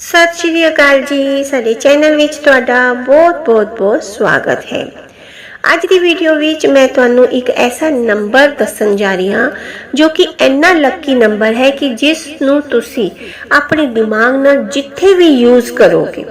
ਸਤਿ ਸ਼੍ਰੀ ਅਕਾਲ ਜੀ। ਸਾਡੇ ਚੈਨਲ ਵਿੱਚ ਤੁਹਾਡਾ ਬਹੁਤ-ਬਹੁਤ ਬਹੁਤ ਸਵਾਗਤ ਹੈ। ਅੱਜ ਦੀ ਵੀਡੀਓ ਵਿੱਚ ਮੈਂ ਤੁਹਾਨੂੰ ਇੱਕ ਐਸਾ ਨੰਬਰ ਦੱਸਣ ਜਾ ਰਹੀ ਹਾਂ, ਜੋ ਕਿ ਇੰਨਾ ਲੱਕੀ ਨੰਬਰ ਹੈ ਕਿ ਜਿਸ ਨੂੰ ਤੁਸੀਂ ਆਪਣੇ ਦਿਮਾਗ ਨਾਲ ਜਿੱਥੇ ਵੀ ਯੂਜ਼ ਕਰੋਗੇ।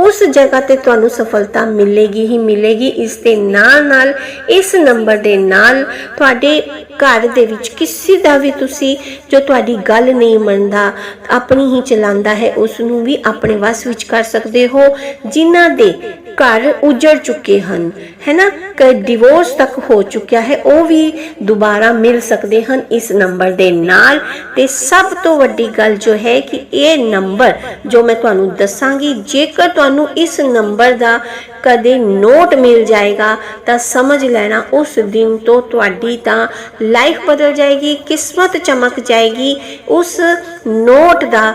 ਉਸ ਜਗ੍ਹਾ ਤੇ ਤੁਹਾਨੂੰ ਸਫਲਤਾ ਮਿਲੇਗੀ ਹੀ ਮਿਲੇਗੀ। ਇਸ ਦੇ ਨਾਲ ਨਾਲ ਇਸ ਨੰਬਰ ਦੇ ਨਾਲ ਤੁਹਾਡੇ ਘਰ ਦੇ ਵਿੱਚ ਕਿਸੇ ਦਾ ਵੀ ਤੁਸੀਂ ਜੋ ਤੁਹਾਡੀ ਗੱਲ ਨਹੀਂ ਮੰਨਦਾ, ਆਪਣੀ ਹੀ ਚਲਾਉਂਦਾ ਹੈ ਉਸ ਨੂੰ ਵੀ ਆਪਣੇ ਵਸ ਵਿੱਚ ਕਰ ਸਕਦੇ ਹੋ। ਜਿਨ੍ਹਾਂ ਦੇ ਘਰ ਉਜੜ ਚੁੱਕੇ ਹਨ ਹੈਨਾ ਕਿ ਡਿਵੋਰਸ ਤੱਕ ਹੋ ਚੁੱਕਿਆ ਹੈ, ਉਹ ਵੀ ਦੁਬਾਰਾ ਮਿਲ ਸਕਦੇ ਹਨ ਇਸ ਨੰਬਰ ਦੇ ਨਾਲ। ਤੇ ਸਭ ਤੋਂ ਵੱਡੀ ਗੱਲ ਜੋ ਹੈ ਕਿ ਇਹ ਨੰਬਰ ਜੋ ਮੈਂ ਤੁਹਾਨੂੰ ਦੱਸਾਂਗੀ, ਜੇਕਰ ਤੁਹਾਨੂੰ ਇਸ ਨੰਬਰ ਦਾ ਕਦੇ ਨੋਟ ਮਿਲ ਜਾਏਗਾ, ਤਾਂ ਸਮਝ ਲੈਣਾ ਉਸ ਦਿਨ ਤੋਂ ਤੁਹਾਡੀ ਤਾਂ ਲਾਈਫ ਬਦਲ ਜਾਏਗੀ, ਕਿਸਮਤ ਚਮਕ ਜਾਏਗੀ, ਉਸ ਨੋਟ ਦਾ,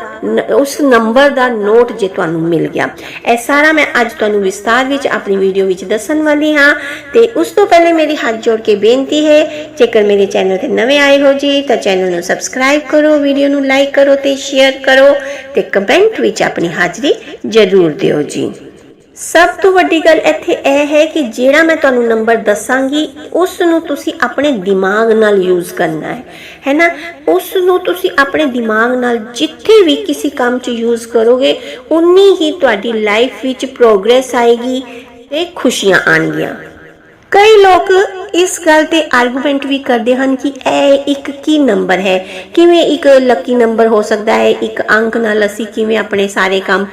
ਉਸ ਨੰਬਰ ਦਾ ਨੋਟ ਜੇ ਤੁਹਾਨੂੰ ਮਿਲ ਗਿਆ। ਇਹ ਸਾਰਾ ਮੈਂ ਅੱਜ ਤੁਹਾਨੂੰ ਵਿਸਤਾਰ ਵਿੱਚ ਆਪਣੀ ਵੀਡੀਓ ਵਿੱਚ ਦੱਸਣ ਵਾਲੀ ਹਾਂ ਤੇ ਉਸ ਤੋਂ ਪਹਿਲੇ ਮੇਰੀ ਹੱਥ ਜੋੜ ਕੇ ਬੇਨਤੀ ਹੈ, ਜੇਕਰ ਮੇਰੇ ਚੈਨਲ ਤੇ ਨਵੇਂ ਆਏ ਹੋ ਜੀ, ਤਾਂ ਚੈਨਲ ਨੂੰ ਸਬਸਕ੍ਰਾਈਬ ਕਰੋ, ਵੀਡੀਓ ਨੂੰ ਲਾਈਕ ਕਰੋ ਤੇ ਸ਼ੇਅਰ ਕਰੋ ਤੇ ਕਮੈਂਟ ਵਿੱਚ ਆਪਣੀ ਹਾਜ਼ਰੀ ਜ਼ਰੂਰ ਦਿਓ ਜੀ। ਸਭ ਤੋਂ ਵੱਡੀ ਗੱਲ ਇੱਥੇ ਇਹ ਹੈ ਕਿ ਜਿਹੜਾ ਮੈਂ ਤੁਹਾਨੂੰ ਨੰਬਰ ਦੱਸਾਂਗੀ ਉਸ ਨੂੰ ਤੁਸੀਂ ਆਪਣੇ ਦਿਮਾਗ ਨਾਲ ਯੂਜ਼ ਕਰਨਾ ਹੈ। ਹੈ ਨਾ? ਉਸ ਨੂੰ ਤੁਸੀਂ ਆਪਣੇ ਦਿਮਾਗ ਨਾਲ ਜਿੱਥੇ ਵੀ ਕਿਸੇ ਕੰਮ 'ਚ ਯੂਜ਼ ਕਰੋਗੇ, ਉਨੀ ਹੀ ਤੁਹਾਡੀ ਲਾਈਫ ਵਿੱਚ ਪ੍ਰੋਗਰੈਸ ਆਏਗੀ ਤੇ ਖੁਸ਼ੀਆਂ ਆਣਗੀਆਂ ਕਈ ਲੋਕ ਇਸ ਗੱਲ ਤੇ ਆਰਗੂਮੈਂਟ ਵੀ ਕਰਦੇ ਹਨ ਕਿ ਇਹ ਇੱਕ ਕੀ ਨੰਬਰ ਹੈ? ਕਿਵੇਂ ਇੱਕ ਲੱਕੀ ਨੰਬਰ ਹੋ ਸਕਦਾ ਹੈ? ਇੱਕ ਅੰਕ ਨਾਲ ਅਸੀਂ ਕਿਵੇਂ ਆਪਣੇ ਸਾਰੇ ਕੰਮ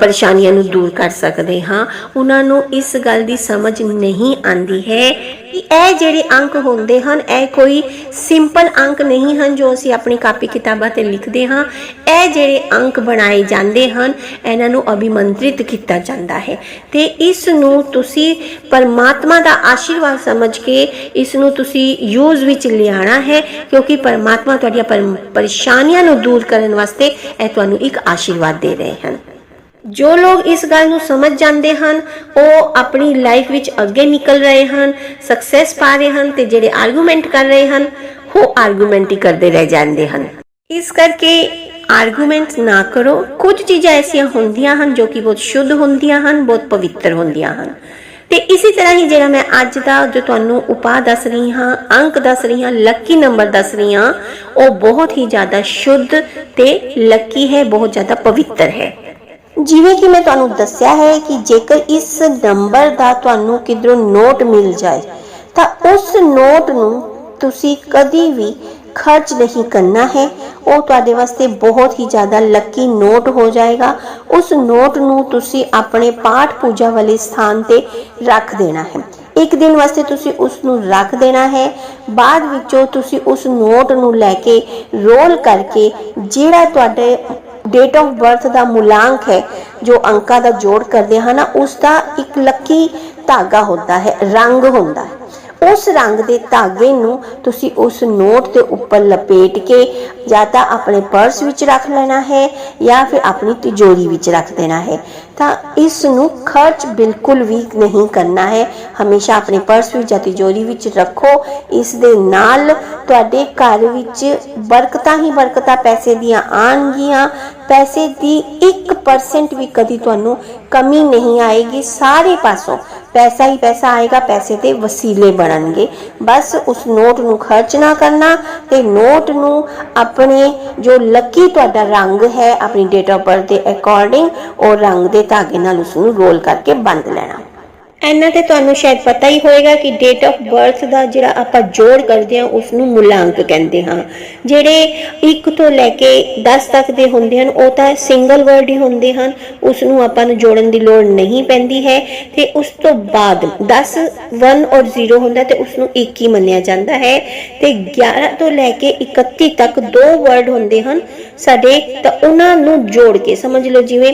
ਪਰੇਸ਼ਾਨੀਆਂ ਨੂੰ ਦੂਰ ਕਰ ਸਕਦੇ ਹਾਂ? ਉਹਨਾਂ ਨੂੰ ਇਸ ਗੱਲ ਦੀ ਸਮਝ ਨਹੀਂ ਆਂਦੀ ਹੈ ਕਿ ਇਹ ਜਿਹੜੇ ਅੰਕ ਹੁੰਦੇ ਹਨ, ਇਹ ਕੋਈ ਸਿੰਪਲ ਅੰਕ ਨਹੀਂ ਹਨ ਜੋ ਅਸੀਂ ਆਪਣੀ ਕਾਪੀ ਕਿਤਾਬਾਂ ਤੇ ਲਿਖਦੇ ਹਾਂ। ਇਹ ਜਿਹੜੇ ਅੰਕ ਬਣਾਏ ਜਾਂਦੇ ਹਨ, ਇਹਨਾਂ ਨੂੰ ਅਭਿਮੰਤਰਿਤ ਕੀਤਾ ਜਾਂਦਾ ਹੈ। ਤੇ ਇਸ ਨੂੰ ਤੁਸੀਂ ਪਰਮਾਤਮਾ ਦਾ ਆਸ਼ੀਰਵਾਦ ਸਮਝ ਕੇ ਇਸ ਨੂੰ ਤੁਸੀਂ ਯੂਜ਼ ਵਿੱਚ ਲਿਆਣਾ ਹੈ, ਕਿਉਂਕਿ ਪਰਮਾਤਮਾ ਤੁਹਾਡੀਆਂ ਪਰੇਸ਼ਾਨੀਆਂ ਨੂੰ ਦੂਰ ਕਰਨ ਵਾਸਤੇ ਇਹ ਤੁਹਾਨੂੰ ਇੱਕ ਆਸ਼ੀਰਵਾਦ ਦੇ ਰਹੇ ਹਨ। ਜੋ ਲੋਕ ਇਸ ਗੱਲ ਨੂੰ ਸਮਝ ਜਾਂਦੇ ਹਨ, ਉਹ ਆਪਣੀ ਲਾਈਫ ਵਿੱਚ ਅੱਗੇ ਨਿਕਲ ਰਹੇ ਹਨ ਸਕਸੈਸ ਪਾ ਰਹੇ ਹਨ ਤੇ ਜਿਹੜੇ ਆਰਗੂਮੈਂਟ ਕਰ ਰਹੇ ਹਨ, ਉਹ ਆਰਗੂਮੈਂਟ ਹੀ ਕਰਦੇ ਰਹਿ ਜਾਂਦੇ ਹਨ। ਇਸ ਕਰਕੇ ਆਰਗੂਮੈਂਟ ਨਾ ਕਰੋ। ਕੁਝ ਚੀਜ਼ਾਂ ਐਸੀਆਂ ਹੁੰਦੀਆਂ ਹਨ ਜੋ ਕਿ ਬਹੁਤ ਸ਼ੁੱਧ ਹੁੰਦੀਆਂ ਹਨ, ਬਹੁਤ ਪਵਿੱਤਰ ਹੁੰਦੀਆਂ ਹਨ। ਤੇ ਇਸੇ ਤਰ੍ਹਾਂ ਹੀ ਜਿਹੜਾ ਮੈਂ ਅੱਜ ਦਾ ਜੋ ਤੁਹਾਨੂੰ ਉਪਾਅ ਦੱਸ ਰਹੀ ਹਾਂ, ਅੰਕ ਦੱਸ ਰਹੀ ਹਾਂ ਲੱਕੀ ਨੰਬਰ ਦੱਸ ਰਹੀ ਹਾਂ, ਉਹ ਬਹੁਤ ਹੀ ਜ਼ਿਆਦਾ ਸ਼ੁੱਧ ਤੇ ਲੱਕੀ ਹੈ, ਬਹੁਤ ਜ਼ਿਆਦਾ ਪਵਿੱਤਰ ਹੈ। ਜਿਵੇਂ ਕਿ ਮੈਂ ਤੁਹਾਨੂੰ ਦੱਸਿਆ ਹੈ ਕਿ ਜੇਕਰ ਇਸ ਨੰਬਰ ਦਾ ਤੁਹਾਨੂੰ ਕਿਧਰੋਂ ਨੋਟ ਮਿਲ ਜਾਏ, ਤਾਂ ਉਸ ਨੋਟ ਨੂੰ ਤੁਸੀਂ ਕਦੀ ਵੀ ਖਰਚ ਨਹੀਂ ਕਰਨਾ ਹੈ, ਉਹ ਤੁਹਾਡੇ ਵਾਸਤੇ ਬਹੁਤ ਹੀ ਜ਼ਿਆਦਾ ਲੱਕੀ ਨੋਟ ਹੋ ਜਾਏਗਾ। ਉਸ ਨੋਟ ਨੂੰ ਤੁਸੀਂ ਆਪਣੇ ਪਾਠ ਪੂਜਾ ਵਾਲੇ ਸਥਾਨ ਤੇ ਰੱਖ ਦੇਣਾ ਹੈ। ਇੱਕ ਦਿਨ ਵਾਸਤੇ ਤੁਸੀਂ ਉਸ ਨੂੰ ਰੱਖ ਦੇਣਾ ਹੈ। ਬਾਅਦ ਵਿੱਚੋਂ ਤੁਸੀਂ ਉਸ ਨੋਟ ਨੂੰ ਲੈ ਕੇ ਰੋਲ ਕਰਕੇ, ਜਿਹੜਾ ਤੁਹਾਡੇ ਡੇਟ ਆਫ ਬਰਥ ਦਾ ਮੁਲਾਂਕ ਹੈ, ਜੋ ਅੰਕਾਂ ਦਾ ਜੋੜ ਕਰਦੇ ਹਨ ਉਸ ਦਾ ਇੱਕ ਲੱਕੀ ਧਾਗਾ ਹੁੰਦਾ ਹੈ, ਰੰਗ ਹੁੰਦਾ ਹੈ। ਉਸ ਰੰਗ ਦੇ ਧਾਗੇ ਨੂੰ ਤੁਸੀਂ ਉਸ ਨੋਟ ਦੇ ਉੱਪਰ ਲਪੇਟ ਕੇ ਜਾਂ ਤਾਂ ਆਪਣੇ ਪਰਸ ਵਿੱਚ ਰੱਖ ਲੈਣਾ ਹੈ ਜਾਂ ਫਿਰ ਆਪਣੀ ਤਿਜੋਰੀ ਵਿੱਚ ਰੱਖ ਦੇਣਾ ਹੈ। ਤਾਂ ਇਸ ਨੂੰ ਖਰਚ ਬਿਲਕੁਲ ਵੀ ਨਹੀਂ ਕਰਨਾ ਹੈ। ਹਮੇਸ਼ਾ ਆਪਣੇ ਪਰਸ ਵਿੱਚ ਜਾਂ ਤਿਜੋਰੀ ਵਿੱਚ ਰੱਖੋ। ਇਸ ਦੇ ਨਾਲ ਤੁਹਾਡੇ ਘਰ ਵਿੱਚ ਬਰਕਤਾਂ ਹੀ ਬਰਕਤਾਂ ਪੈਸੇ ਦੀਆਂ ਆਣਗੀਆਂ ਪੈਸੇ ਦੀ 1% ਵੀ ਕਦੀ ਤੁਹਾਨੂੰ ਕਮੀ ਨਹੀਂ ਆਏਗੀ। ਸਾਰੇ ਪਾਸੋਂ ਪੈਸਾ ਹੀ ਪੈਸਾ ਆਏਗਾ, ਪੈਸੇ 'ਤੇ ਵਸੀਲੇ ਬਣਨਗੇ। ਬਸ ਉਸ ਨੋਟ ਨੂੰ ਖਰਚ ਨਾ ਕਰਨਾ ਤੇ ਨੋਟ ਨੂੰ ਆਪਣੇ ਜੋ ਲੱਕੀ ਤੁਹਾਡਾ ਰੰਗ ਹੈ, ਆਪਣੀ ਡੇਟ ਆਫ ਬਰਥ ਦੇ ਅਕੋਰਡਿੰਗ ਉਹ ਰੰਗ ਦੇ ਧਾਗੇ ਨਾਲ ਉਸ ਨੂੰ ਰੋਲ ਕਰਕੇ ਬੰਦ ਲੈਣਾ। ਇਹਨਾਂ ਤੇ ਤੁਹਾਨੂੰ ਸ਼ਾਇਦ ਪਤਾ ਹੀ ਹੋਏਗਾ ਕਿ ਡੇਟ ਆਫ ਬਰਥ ਦਾ ਜਿਹੜਾ ਆਪਾਂ ਜੋੜ ਕਰਦੇ ਹਾਂ ਉਸ ਨੂੰ ਮੁਲਾਂਕ ਕਹਿੰਦੇ ਹਾਂ। ਜਿਹੜੇ 1 ਤੋਂ ਲੈ ਕੇ 10 ਤੱਕ ਦੇ ਹੁੰਦੇ ਹਨ, ਉਹ ਤਾਂ ਸਿੰਗਲ ਵਰਡ ਹੀ ਹੁੰਦੇ ਹਨ। ਉਸ ਨੂੰ ਆਪਾਂ ਨੂੰ ਜੋੜਨ ਦੀ ਲੋੜ ਨਹੀਂ ਪੈਂਦੀ ਹੈ ਤੇ ਉਸ ਤੋਂ ਬਾਅਦ 10 1 ਔਰ 0 ਹੁੰਦਾ ਤੇ ਉਸ ਨੂੰ ਇੱਕ ਹੀ ਮੰਨਿਆ ਜਾਂਦਾ ਹੈ। ਤੇ 11 ਤੋਂ ਲੈ ਕੇ 31 ਤੱਕ ਦੋ ਵਰਡ ਹੁੰਦੇ ਹਨ ਸਾਡੇ, ਤਾਂ ਉਹਨਾਂ ਨੂੰ ਜੋੜ ਕੇ ਸਮਝ ਲਓ ਜਿਵੇਂ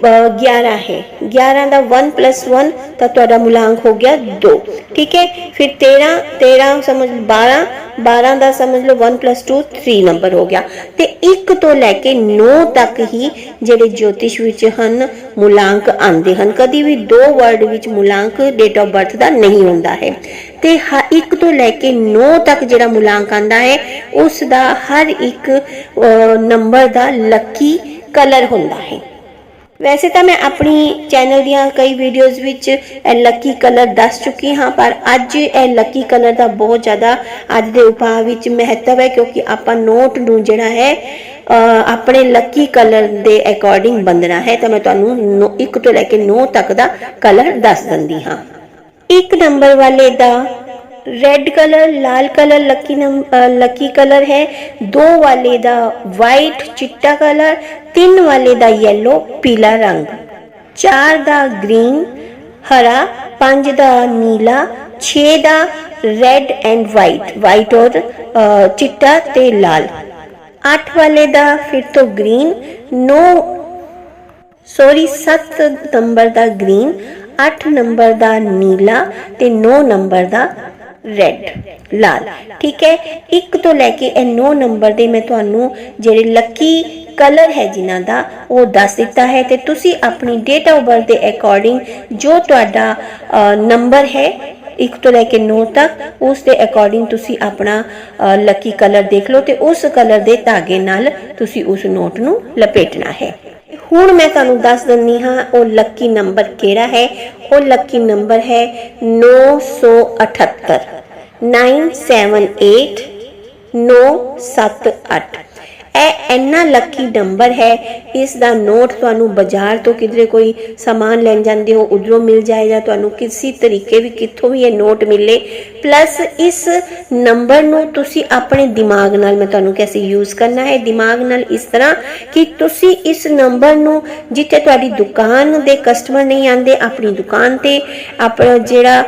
ਅ, 11 ਹੈ। 11 ਦਾ 1 1 ਤਾਂ ਤੁਹਾਡਾ ਮੁਲਾਂਕ ਹੋ ਗਿਆ 2 ਠੀਕ ਹੈ? ਫਿਰ 13 13 ਸਮਝ 12 12 ਦਾ ਸਮਝ ਲਓ 1 2 3 ਨੰਬਰ ਹੋ ਗਿਆ। ਤੇ 1 ਤੋਂ ਲੈ ਕੇ 9 ਤੱਕ ਹੀ ਜਿਹੜੇ ਜੋਤਿਸ਼ ਵਿੱਚ ਹਨ ਮੁਲਾਂਕ ਆਉਂਦੇ ਹਨ। ਕਦੀ ਵੀ ਦੋ ਵਰਡ ਵਿੱਚ ਮੁਲਾਂਕ ਡੇਟ ਆਫ ਬਰਥ ਦਾ ਨਹੀਂ ਹੁੰਦਾ ਹੈ। ਤੇ 1 ਤੋਂ ਲੈ ਕੇ 9 ਤੱਕ ਜਿਹੜਾ ਮੁਲਾਂਕ ਆਂਦਾ ਹੈ ਉਸ ਦਾ ਹਰ ਇੱਕ ਨੰਬਰ ਦਾ ਲੱਕੀ ਕਲਰ ਹੁੰਦਾ ਹੈ। ਵੈਸੇ ਤਾਂ ਮੈਂ ਆਪਣੀ ਚੈਨਲ ਦੀਆਂ ਕਈ ਵੀਡੀਓਜ਼ ਵਿੱਚ ਇਹ ਲੱਕੀ ਕਲਰ ਦੱਸ ਚੁੱਕੀ ਹਾਂ, ਪਰ ਅੱਜ ਇਹ ਲੱਕੀ ਕਲਰ ਦਾ ਬਹੁਤ ਜ਼ਿਆਦਾ ਅੱਜ ਦੇ ਉਪਾਅ ਵਿੱਚ ਮਹੱਤਵ ਹੈ, ਕਿਉਂਕਿ ਆਪਾਂ ਨੋਟ ਨੂੰ ਜਿਹੜਾ ਹੈ ਆਪਣੇ ਲੱਕੀ ਕਲਰ ਦੇ ਅਕੋਰਡਿੰਗ ਬੰਦਣਾ ਹੈ। ਤਾਂ ਮੈਂ ਤੁਹਾਨੂੰ 1 ਤੋਂ ਲੈ ਕੇ 9 ਤੱਕ ਦਾ ਕਲਰ ਦੱਸ ਦਿੰਦੀ ਹਾਂ। ਇੱਕ ਨੰਬਰ ਵਾਲੇ ਦਾ ਰੈੱਡ ਕਲਰ ਲਾਲ ਕਲਰ ਲੱਕੀ ਲੱਕੀ ਕਲਰ ਹੈ। ਦੋ ਵਾਲੇ ਦਾ ਵਾਈਟ ਚਿੱਟਾ ਕਲਰ ਤਿੰਨ ਵਾਲੇ ਦਾ ਯੈਲੋ ਪੀਲਾ ਰੰਗ। ਚਾਰ ਦਾ ਗ੍ਰੀਨ ਹਰਾ ਪੰਜ ਦਾ ਨੀਲਾ 6 ਦਾ ਰੈੱਡ ਐਂਡ ਵਾਈਟ ਵਾਈਟ ਔਰ ਅ, ਚਿੱਟਾ ਤੇ ਲਾਲ। ਅੱਠ ਵਾਲੇ ਦਾ ਫਿਰ ਤੋਂ ਗ੍ਰੀਨ 9 ਸੌਰੀ 7 ਨੰਬਰ ਦਾ ਗ੍ਰੀਨ 8 ਨੰਬਰ ਦਾ ਨੀਲਾ ਤੇ 9 ਨੰਬਰ ਦਾ ਰੈੱਡ ਲਾਲ। ਠੀਕ ਹੈ? ਇੱਕ ਤੋਂ ਲੈ ਕੇ ਇਹ 9 ਨੰਬਰ ਦੇ ਮੈਂ ਤੁਹਾਨੂੰ ਜਿਹੜੇ ਲੱਕੀ ਕਲਰ ਹੈ ਜਿਨ੍ਹਾਂ ਦਾ, ਉਹ ਦੱਸ ਦਿੱਤਾ ਹੈ ਤੇ ਤੁਸੀਂ ਆਪਣੀ ਡੇਟ ਆਫ ਬਰਥ ਦੇ ਅਕੋਰਡਿੰਗ ਜੋ ਤੁਹਾਡਾ ਨੰਬਰ ਹੈ 1 ਤੋਂ ਲੈ ਕੇ 9 ਤੱਕ, ਉਸ ਦੇ ਅਕੋਰਡਿੰਗ ਤੁਸੀਂ ਆਪਣਾ ਲੱਕੀ ਕਲਰ ਦੇਖ ਲਓ ਤੇ ਉਸ ਕਲਰ ਦੇ ਧਾਗੇ ਨਾਲ ਤੁਸੀਂ ਉਸ ਨੋਟ ਨੂੰ ਲਪੇਟਣਾ ਹੈ। ਹੁਣ ਮੈਂ ਤੁਹਾਨੂੰ ਦੱਸ ਦਿੰਨੀ ਹਾਂ ਉਹ ਲੱਕੀ ਨੰਬਰ ਕਿਹੜਾ ਹੈ। ਉਹ ਲੱਕੀ ਨੰਬਰ ਹੈ 978 978 978 ਇਹ ਇੰਨਾ ਲੱਕੀ ਨੰਬਰ ਹੈ, ਇਸ ਦਾ ਨੋਟ ਤੁਹਾਨੂੰ ਬਾਜ਼ਾਰ ਤੋਂ ਕਿਧਰੇ ਕੋਈ ਸਮਾਨ ਲੈਣ ਜਾਂਦੇ ਹੋ, ਉਧਰੋਂ ਮਿਲ ਜਾਏਗਾ ਤੁਹਾਨੂੰ ਕਿਸੇ ਤਰੀਕੇ ਵੀ ਕਿੱਥੋਂ ਵੀ ਇਹ ਨੋਟ ਮਿਲੇ। ਪਲੱਸ ਇਸ ਨੰਬਰ ਨੂੰ ਤੁਸੀਂ ਆਪਣੇ ਦਿਮਾਗ ਨਾਲ ਮੈਂ ਤੁਹਾਨੂੰ ਕੈਸੇ ਯੂਜ਼ ਕਰਨਾ ਹੈ। ਦਿਮਾਗ ਨਾਲ ਇਸ ਤਰ੍ਹਾਂ ਕਿ ਤੁਸੀਂ ਇਸ ਨੰਬਰ ਨੂੰ ਜਿੱਥੇ ਤੁਹਾਡੀ ਦੁਕਾਨ ਦੇ ਕਸਟਮਰ ਨਹੀਂ ਆਂਦੇ ਆਪਣੀ ਦੁਕਾਨ ਤੇ, ਆਪਣਾ ਜਿਹੜਾ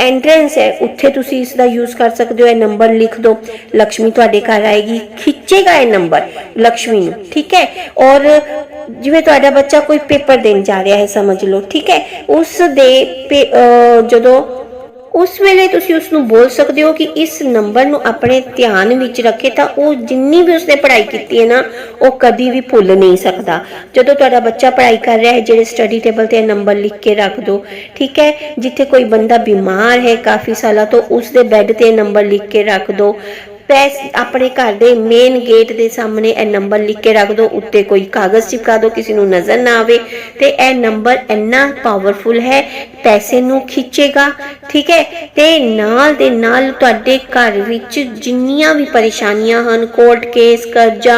ਐਂਟਰੈਂਸ ਹੈ, ਉੱਥੇ ਤੁਸੀਂ ਇਸ ਦਾ ਯੂਜ਼ ਕਰ ਸਕਦੇ ਹੋ। ਇਹ ਨੰਬਰ ਲਿਖ ਦਿਓ। ਲక్ష్ਮੀ ਤੁਹਾਡੇ ਘਰ ਆਏਗੀ। ਖਿੱਚੇ ਖਿੱਚੇਗਾ ਇਹ ਨੰਬਰ ਲక్ష్ਮੀ ਨੂੰ, ਠੀਕ ਹੈ? ਔਰ ਜਿਵੇਂ ਤੁਹਾਡਾ ਬੱਚਾ ਕੋਈ ਪੇਪਰ ਦੇਣ ਜਾ ਰਿਹਾ ਹੈ, ਸਮਝ ਲਓ, ਠੀਕ ਹੈ? ਉਸ ਦੇ ਜਦੋਂ, ਉਸ ਵੇਲੇ ਤੁਸੀਂ ਉਸ ਨੂੰ ਬੋਲ ਸਕਦੇ ਹੋ ਕਿ ਇਸ ਨੰਬਰ ਨੂੰ ਆਪਣੇ ਧਿਆਨ ਵਿੱਚ ਰੱਖੇ ਤਾਂ ਉਹ ਜਿੰਨੀ ਵੀ ਉਸਨੇ ਪੜ੍ਹਾਈ ਕੀਤੀ ਹੈ ਨਾ, ਉਹ ਕਦੀ ਵੀ ਭੁੱਲ ਨਹੀਂ ਸਕਦਾ। ਜਦੋਂ ਤੁਹਾਡਾ ਬੱਚਾ ਪੜ੍ਹਾਈ ਕਰ ਰਿਹਾ ਹੈ, ਜਿਹੜੇ ਸਟੱਡੀ ਟੇਬਲ ਤੇ ਨੰਬਰ ਲਿਖ ਕੇ ਰੱਖ ਦਿਓ ਠੀਕ ਹੈ? ਜਿੱਥੇ ਕੋਈ ਬੰਦਾ ਬਿਮਾਰ ਹੈ ਕਾਫੀ ਸਾਲਾਂ ਤੋਂ ਉਸ ਦੇ ਬੈੱਡ ਤੇ ਨੰਬਰ ਲਿਖ ਕੇ ਰੱਖ ਦਿਓ ਪੈਸ ਆਪਣੇ ਘਰ ਦੇ ਮੇਨ ਗੇਟ ਦੇ ਸਾਹਮਣੇ ਇਹ ਨੰਬਰ ਲਿਖ ਕੇ ਰੱਖ ਦਿਓ ਉੱਤੇ ਕੋਈ ਕਾਗਜ਼ ਚਿਪਕਾ ਦਿਓ ਕਿਸੇ ਨੂੰ ਨਜ਼ਰ ਨਾ ਆਵੇ ਤੇ ਇਹ ਨੰਬਰ ਇੰਨਾ ਪਾਵਰਫੁਲ ਹੈ, ਪੈਸੇ ਨੂੰ ਖਿੱਚੇਗਾ, ਠੀਕ ਹੈ? ਤੇ ਨਾਲ ਦੇ ਨਾਲ ਤੁਹਾਡੇ ਘਰ ਵਿੱਚ ਜਿੰਨੀਆਂ ਵੀ ਪਰੇਸ਼ਾਨੀਆਂ ਹਨ ਕੋਰਟ ਕੇਸ ਕਰਜ਼ਾ,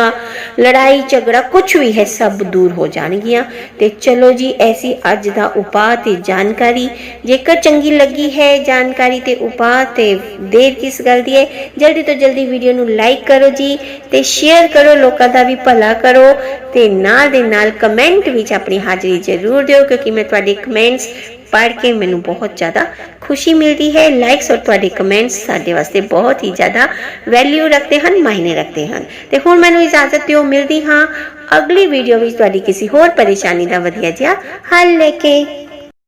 ਲੜਾਈ, ਝਗੜਾ ਕੁਝ ਵੀ ਹੈ, ਸਭ ਦੂਰ ਹੋ ਜਾਣਗੀਆਂ। ਤੇ ਚਲੋ ਜੀ, ਐਸੀ ਅੱਜ ਦਾ ਉਪਾਅ ਤੇ ਜਾਣਕਾਰੀ। ਜੇਕਰ ਚੰਗੀ ਲੱਗੀ ਹੈ ਜਾਣਕਾਰੀ ਤੇ ਉਪਾਅ ਤੇ ਦੇਰ ਕਿਸ ਗੱਲ ਦੀ ਹੈ? ਜਲਦੀ ਤੋਂ ਜਲਦੀ ਵੀਡੀਓ ਨੂੰ ਲਾਈਕ ਕਰੋ ਜੀ ਤੇ ਸ਼ੇਅਰ ਕਰੋ, ਲੋਕਾਂ ਦਾ ਵੀ ਭਲਾ ਕਰੋ ਤੇ ਨਾਲ ਦੇ ਨਾਲ ਕਮੈਂਟ ਵਿੱਚ ਆਪਣੀ ਹਾਜ਼ਰੀ ਜ਼ਰੂਰ ਦਿਓ ਕਿਉਂਕਿ ਮੈਂ ਤੁਹਾਡੇ ਕਮੈਂਟਸ ਪੜ੍ਹ ਕੇ ਮੈਨੂੰ ਬਹੁਤ ਜ਼ਿਆਦਾ ਖੁਸ਼ੀ ਮਿਲਦੀ ਹੈ ਲਾਈਕਸ ਔਰ ਤੁਹਾਡੇ ਕਮੈਂਟਸ ਸਾਡੇ ਵਾਸਤੇ ਬਹੁਤ ਹੀ ਜ਼ਿਆਦਾ ਵੈਲਿਊ ਰੱਖਦੇ ਹਨ, ਮਾਇਨੇ ਰੱਖਦੇ ਹਨ। ਤੇ ਹੁਣ ਮੈਨੂੰ ਇਜਾਜ਼ਤ ਦਿਓ, ਮਿਲਦੀ ਹਾਂ ਅਗਲੀ ਵੀਡੀਓ ਵਿੱਚ ਤੁਹਾਡੀ ਕਿਸੇ ਹੋਰ ਪਰੇਸ਼ਾਨੀ ਦਾ ਵਧੀਆ ਜਿਹਾ ਹੱਲ ਲੈ ਕੇ।